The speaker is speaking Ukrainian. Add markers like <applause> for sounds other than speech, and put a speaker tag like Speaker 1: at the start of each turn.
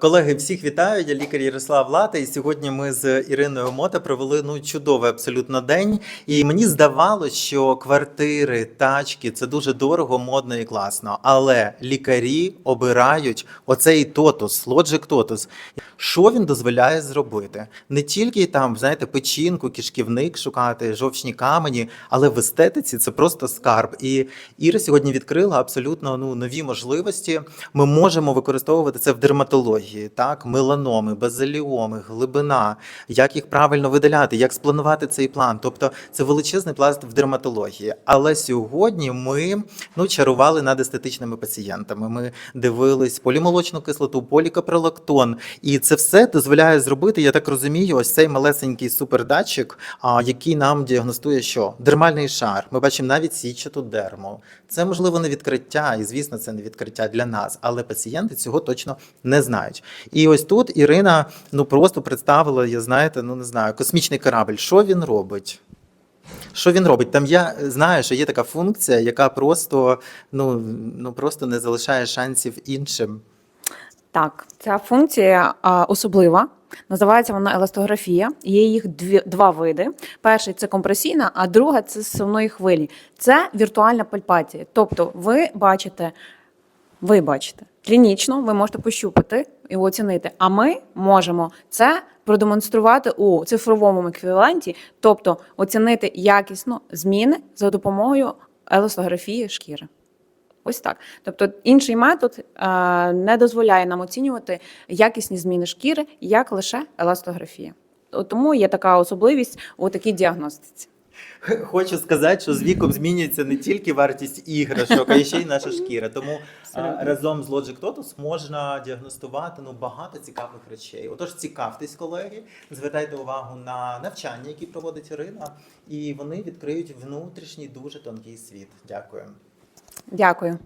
Speaker 1: Колеги, всіх вітаю. Я лікар Ярослав Лата. І сьогодні ми з Іриною Мота провели ну чудовий абсолютно день. І мені здавалося, що квартири, тачки це дуже дорого, модно і класно. Але лікарі обирають оцей тотус, Logic Totus. Що він дозволяє зробити? Не тільки там, знаєте, печінку, кишківник шукати, жовчні камені, але в естетиці це просто скарб. І Іра сьогодні відкрила абсолютно ну нові можливості. Ми можемо використовувати це в дерматології, так, меланоми, базиліоми, глибина, як їх правильно видаляти, як спланувати цей план. Тобто це величезний пласт в дерматології. Але сьогодні ми ну чарували над естетичними пацієнтами. Ми дивились полімолочну кислоту, полікапролактон, і це все дозволяє зробити. Я так розумію, ось цей малесенький супердатчик, який нам діагностує, що дермальний шар. Ми бачимо навіть січату дерму. Це можливо не відкриття, і звісно, це не відкриття для нас, але пацієнти цього точно не знають. І ось тут Ірина ну просто представила, я знаєте, ну не знаю, космічний корабль. Що він робить? Що він робить? Там я знаю, що є така функція, яка просто ну, ну просто не залишає шансів іншим.
Speaker 2: Так, ця функція а, особлива. Називається вона еластографія. Є їх дві, два види. Перший це компресійна, а друга це зсувної хвилі. Це віртуальна пальпація. Тобто, ви бачите, ви бачите клінічно, ви можете пощупати і оцінити. А ми можемо це продемонструвати у цифровому еквіваленті, тобто оцінити якісно зміни за допомогою еластографії шкіри. Ось так. Тобто інший метод е, не дозволяє нам оцінювати якісні зміни шкіри, як лише еластографія. Тому є така особливість у такій діагностиці. <laughs>
Speaker 1: Хочу сказати, що з віком змінюється не тільки вартість іграшок, а ще й наша шкіра. Тому а, разом з Logic Totus можна діагностувати ну багато цікавих речей. Отож, цікавтесь, колеги, звертайте увагу на навчання, які проводить Ірина, і вони відкриють внутрішній дуже тонкий світ. Дякую.
Speaker 2: Дякую.